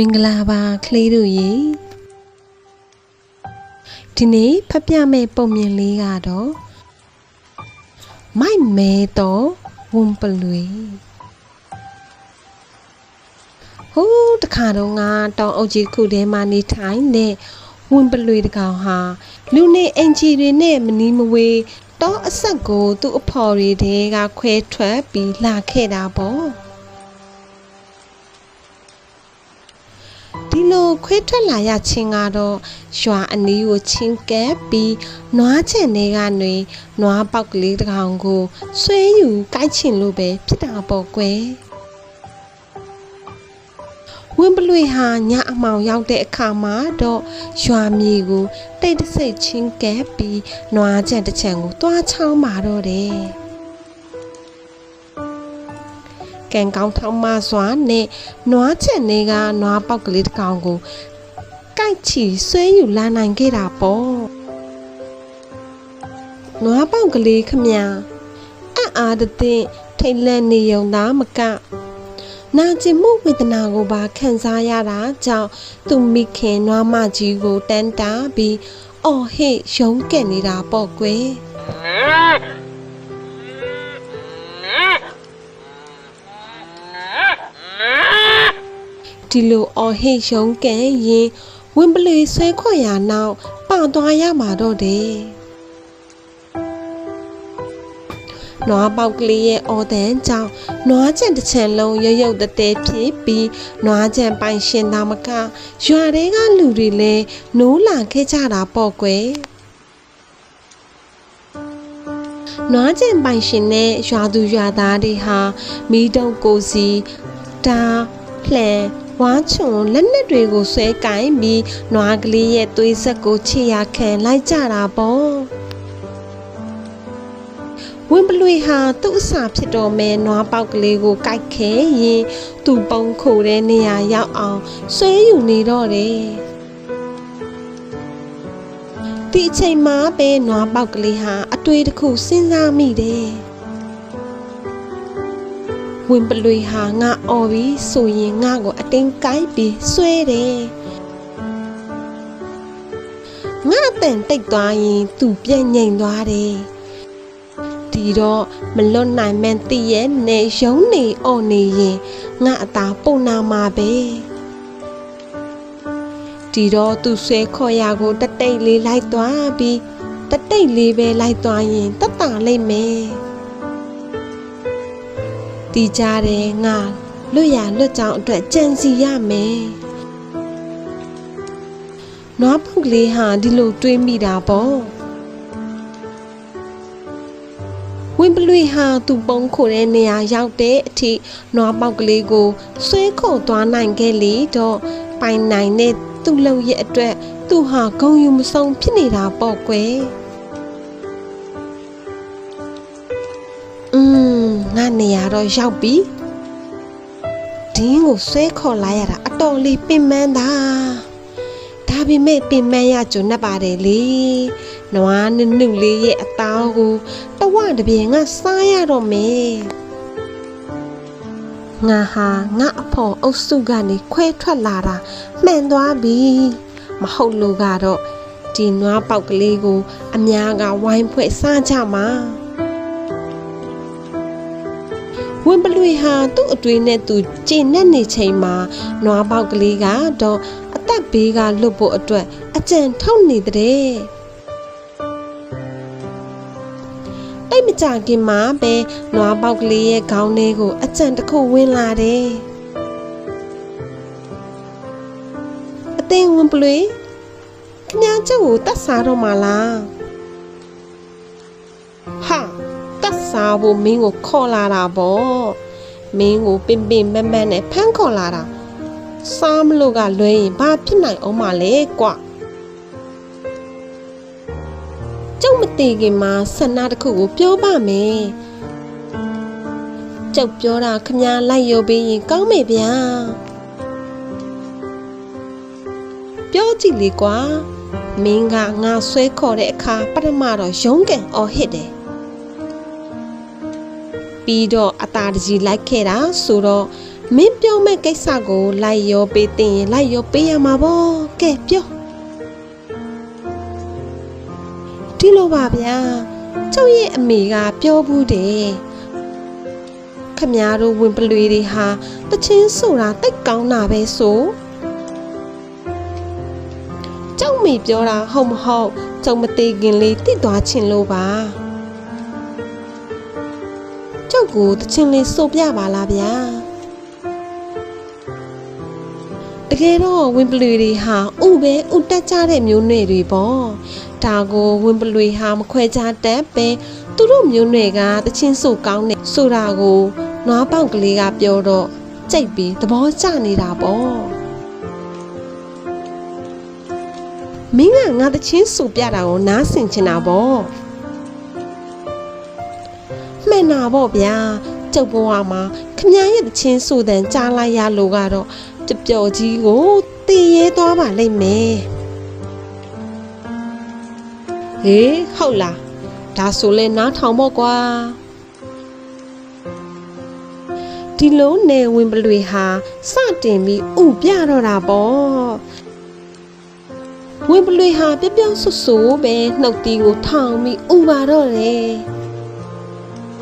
မင်္ဂလာပါကလေးတို့ရေဒီနေ့ဖတ်ပြမယ့်ပုံမြင်လေးကတော့မိုက်မဲတော့ဝန်ပလွေဟိုးတခါတော့ငါတောင်အုပ်ကြီးခုထဲမှာနေထိုင်တဲ့ဝန်ပလွေတကောင်ဟာလူနေအင်ဂျီတွေနဲ့မနီးမဝေးတော့အဆက်ကိုသူ့အဖော်တွေတဲကခွဲထွက်ပြီးလာခဲ့တာပေါ့ လိုခွေးထွက်လာရချင်းကတော့ရွာအနီးကိုချင်းကပ်ပြီးနွားချင်တွေကနေနွားပေါက်ကလေးတစ်ကောင်ကိုဆွဲယူကိုက်ချင်လို့ပဲဖြစ်တာပေါ့ကွယ်ဝင်းပလွေဟာညအမောင်ရောက်တဲ့အခါမှာတော့ရွာမြေကိုတိတ်တဆိတ်ချင်းကပ်ပြီးနွားချင်တစ်ချံကိုတွားချောင်းမာတော့တယ် ကံကောင်းထောင်းမစွာနဲ့နွားချက်နေကနွားပေါက်ကလေးတစ်ကောင်ကိုကိုက်ချီဆွဲယူလာနိုင်ခဲ့တာပေါ့နွားပေါက်ကလေးခမညာအံ့အားတသင့်ထိတ်လန့်နေုံသားမကနာကျင်မှုဝေဒနာကိုပါခံစားရတာကြောင့်သူမိခင်နွားမကြီးကိုတန်းတာပြီးအော်ဟစ်ရုန်းကဲ့နေတာပေါ့ကွယ် ဒီလိုအော်ဟစ်ရုံးကန်ရင်ဝင်းပလေဆွဲခွက်ရာနောက်ပသွားရမှာတော့တယ်နွားပေါက်ကလေးရဲ့အော်တန်ကြောင့်နွားချံတစ်ချံလုံးရုပ်ရုပ်တတဲဖြစ်ပြီးနွားချံပိုင်ရှင်သားမကရွာတွေကလူတွေလည်းနိုးလာခဲ့ကြတာပေါ့ကွယ်နွားချံပိုင်ရှင်နဲ့ရွာသူရွာသားတွေဟာမိတုံကိုစီတာလှန် ဝါချွန်လက်နက်တွေကိုဆွဲကင်ပြီးနွားကလေးရဲ့သွေးဆက်ကိုခြေရခံလိုက်ကြတာပေါ့ဝင်းပလွေဟာသူ့အစာဖြစ်တော်မဲနွားပေါက်ကလေးကိုကြိုက်ခဲရင်သူ့ပုံခိုတဲ့နေရာရောက်အောင်ဆွဲယူနေတော့တယ်ဒီအချိန်မှာပဲနွားပေါက်ကလေးဟာအတွေ့တစ်ခုစဉ်းစားမိတယ် ဝင်ပလွေဟာငါအော်ပြီးဆိုရင်ငါကိုအတင်းကိုက်ပြီးဆွဲတယ်ငါအတန်တိတ်သွားရင်သူပြန်ငိမ်သွားတယ်ဒီတော့မလွတ်နိုင်မှန်းသိရဲ့နေရုံးနေအော်နေရင်ငါအသာပုံနာမှာပဲဒီတော့သူဆွဲခေါ်ရကိုတတိတ်လေးလိုက်သွားပြီးတတိတ်လေးပဲလိုက်သွားရင်တတ်တာလိမ့်မယ် တီးကြတယ်ငါလွတ်ရလွတ်ကြောင်အတွက်ကြံစီရမယ်နွားပုတ်ကလေးဟာဒီလိုတွေးမိတာပေါ့ဝင်းပလွေဟာသူ့ပုံခိုတဲ့နေရာရောက်တဲ့အထိနွားပေါက်ကလေးကိုဆွဲခုန်သွားနိုင်ခဲ့လေတော့ပိုင်နိုင်တဲ့သူ့လုံရဲ့အတွက်သူဟာဂုံယူမဆုံးဖြစ်နေတာပေါ့ကွယ် နေရာတော့ရောက်ပြီဒင်းကိုဆွဲခေါ်လာရတာအတော်လေးပင်ပန်းတာဒါပေမဲ့ပင်ပန်းရကြုံနေပါတယ်လေနွားနုနုလေးရဲ့အသားကိုတဝတပြေငါစားရတော့မယ်ငါဟာငါအဖော်အုပ်စုကနေခွဲထွက်လာတာမှန်သွားပြီမဟုတ်လို့ကတော့ဒီနွားပေါက်ကလေးကို အများကဝိုင်းဖွဲ့စားကြမှာ ဝင်းပလွေဟာသူ့အတွေ့နဲ့သူကျင့်နဲ့နေချိန်မှာနွားပေါက်ကလေးကတော့အသက်ဘေးကလွတ်ဖို့အတွက်အကြံထုတ်နေတဲ့တိတ်မကြခင်မှာပဲနွားပေါက်ကလေးရဲ့ခေါင်းထဲကိုအကြံတစ်ခုဝင်လာတယ်အသိဝင်းပလွေခင်ဗျားကျုပ်ကိုတတ်စားတော့မှာလား စားဖို့မင်းကိုခေါ်လာတာပေါ့မင်းကိုပင်ပင်မမနဲ့ဖမ်းခေါ်လာတာစားမလို့ကလွဲရင်ဘာဖြစ်နိုင်အောင်မလဲကွကျုပ်မတည်ခင်မှာဆန္ဒတစ်ခုကိုပြောပါမယ်ကျုပ်ပြောတာခမားလိုက်ရုပ်ပြီးရင်ကောင်းမေဗျာပြောကြည့်လေကွာမင်းကငါဆွဲခေါ်တဲ့အခါပထမတော့ရုံးကန်အော်ဟစ်တယ် ပြီးတော့အตาတကြီးလိုက်ခဲ့တာဆိုတော့မင်းပြောမဲ့ကိစ္စကိုလိုက်ရောပေးတင်ရင်လိုက်ရောပေးရမှာပေါ့ကဲပြောဒီလိုပါဗျာကျုပ်ရဲ့အမေကပြောဘူးတယ်ခမည်းတော်ဝင်ပလွေတွေဟာတချင်းဆိုတာတိတ်ကောင်းတာပဲဆိုကျုပ်မေပြောတာဟုတ်မဟုတ်ကျုံမသေးခင်လေးတိသွားချင်လို့ပါ ကျုပ်ကိုတချင်းလေးဆိုပြပါလားဗျာတကယ်တော့ဝင်းပလွေတွေဟာဥပဲဥတက်ကြတဲ့မျိုးနွယ်တွေပေါ့ဒါကိုဝင်းပလွေဟာမခွဲခြားတတ်ပဲသူတို့မျိုးနွယ်ကတချင်းဆိုကောင်းတယ်ဆိုတာကိုနွားပေါက်ကလေးကပြောတော့ကြိတ်ပြီးသဘောကျနေတာပေါ့မင်းကငါတချင်းဆိုပြတာကိုနားဆင်ချင်တာပေါ့ မှန်တာပေါ့ဗျာကျုပ်ဘဝမှာခမရဲ့တချင်းဆိုတဲ့ကြားလိုက်ရလို့ကတော့ကြပျော်ကြီးကိုတည်ရဲသွားပါလိမ့်မယ်ဟေးဟုတ်လားဒါဆိုလဲနားထောင်ပေါ့ကွာဒီလုံးနေဝင်ပလွေဟာစတင်ပြီးဥပြတော့တာပေါ့ဝင်ပလွေဟာပြပြဆူဆူပဲနှုတ်တီးကိုထောင်ပြီးဥပါတော့တယ် သူ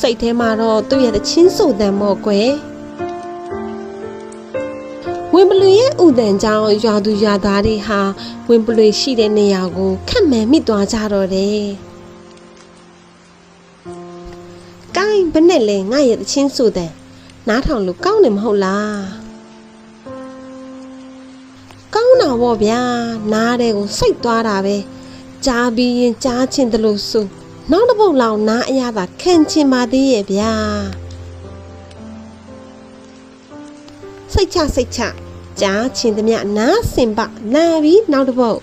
စိတ်ထဲမှာတော့သူ့ရဲ့တချင်းဆိုတန်မော့ကွယ်ဝင်ပလူရဲ့ဥတန်ကြောင့်ရွာသူရွာသားတွေဟာဝင်ပလူရှိတဲ့နေရာကိုခက်မှန်မိသွားကြတော့တယ်။ကိုင်းဘယ်နဲ့လဲငါရဲ့တချင်းဆိုတန်နားထောင်လို့ကောင်းတယ်မဟုတ်လား။ ကောင်းတာပေါ့ဗျာနားတဲ့ကိုစိတ်သွားတာပဲကြားပြီးရင်ကြားချင်းတလို့ဆိုနောက်တစ်ပုတ်လောက်နားအရသာခံချင်ပါသေးရဲ့ဗျာစိတ်ချစိတ်ချကြားချင်သမျှနားစင်ပလာပြီးနောက်တစ်ပုတ်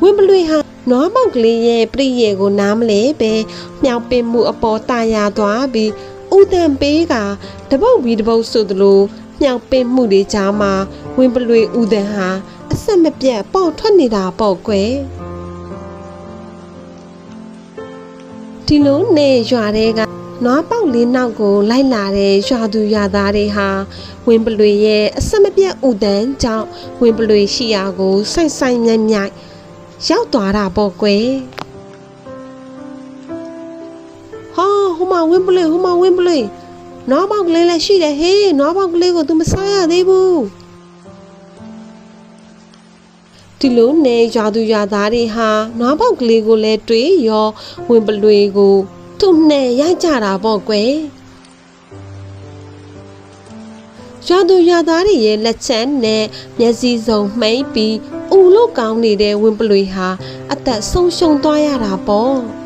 ဝင်းပလွေဟာနွားမောက်ကလေးရဲ့ပြည့်ရဲ့ကိုနားမလဲပဲမြောက်ပင်မှုအပေါ်တာယာသွားပြီး ဥတန်ပေးကတပုတ်ပြီးတပုတ်ဆိုသလိုမြောက်ပင်မှုတွေကြားမှာဝင်းပလွေဥတန်ဟာအဆက်မပြတ်ပေါက်ထွက်နေတာပေါ့ကွယ်ဒီလိုနေရွာတွေကနွားပေါက်လေးနောက်ကိုလိုက်လာတဲ့ရွာသူရွာသားတွေဟာဝင်းပလွေရဲ့အဆက်မပြတ်ဥဒန်းကြောင့်ဝင်းပလွေရှိရာကိုစိုက်ဆိုင်မြိုင်မြိုင်ရောက်သွားတာပေါ့ကွယ် ဟာဟိုမှာဝင်းပလွေဟိုမှာဝင်းပလွေနွားပေါက်ကလေးလည်းရှိတယ်ဟေးနွားပေါက်ကလေးကို तू မစားရသေးဘူးဒီလိုနေရွာသူရွာသားတွေဟာနွားပေါက်ကလေးကိုလည်းတွေးရောဝင်ပလွေကိုသူ့နဲ့ရိုက်ကြတာပေါ့ကွယ်ရွာသူရွာသားတွေရဲ့လက်ချက်နဲ့မျက်စိစုံမှိတ်ပြီးဥလို့ကောင်းနေတဲ့ဝင်ပလွေဟာအသက်ဆုံးရှုံးသွားရတာပေါ့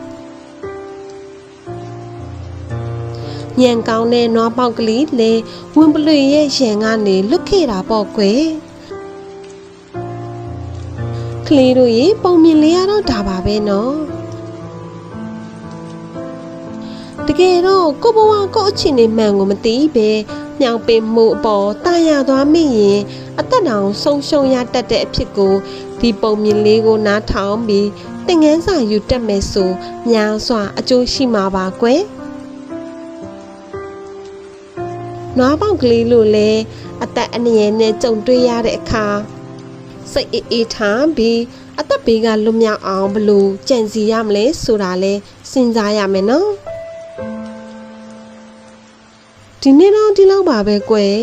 ညံကောင်းတဲ့နွားပေါက်ကလေးလည်းဝင်ပလွေရဲ့ရန်ကနေလွတ်ခဲ့တာပေါ့ကွယ်ကလေးတို့ရေပုံမြင်လေးရတော့ဒါပါပဲနော်တကယ်တော့ကိုဘဝကိုအချင်းနေမှန်ကိုမသိပဲမြောင်ပင်မှုအပေါ်တာယာသွားမိရင်အသက်တောင်ဆုံးရှုံးရတတ်တဲ့အဖြစ်ကိုဒီပုံမြင်လေးကိုနားထောင်ပြီးသင်ငန်းစာယူတက်မယ်ဆိုများစွာအကျိုးရှိမှာပါကွယ် နွားပေါက်ကလေးလို့လဲအသက်အန္တရာယ်နဲ့ကြုံတွေ့ရတဲ့အခါစိတ်အေးအေးထားပြီးအသက်ဘေးကလွတ်မြောက်အောင်ဘလို့ကြံစီရမလဲဆိုတာလဲစဉ်းစားရမယ်နော်ဒီနေ့တော့ဒီလောက်ပါပဲကွယ်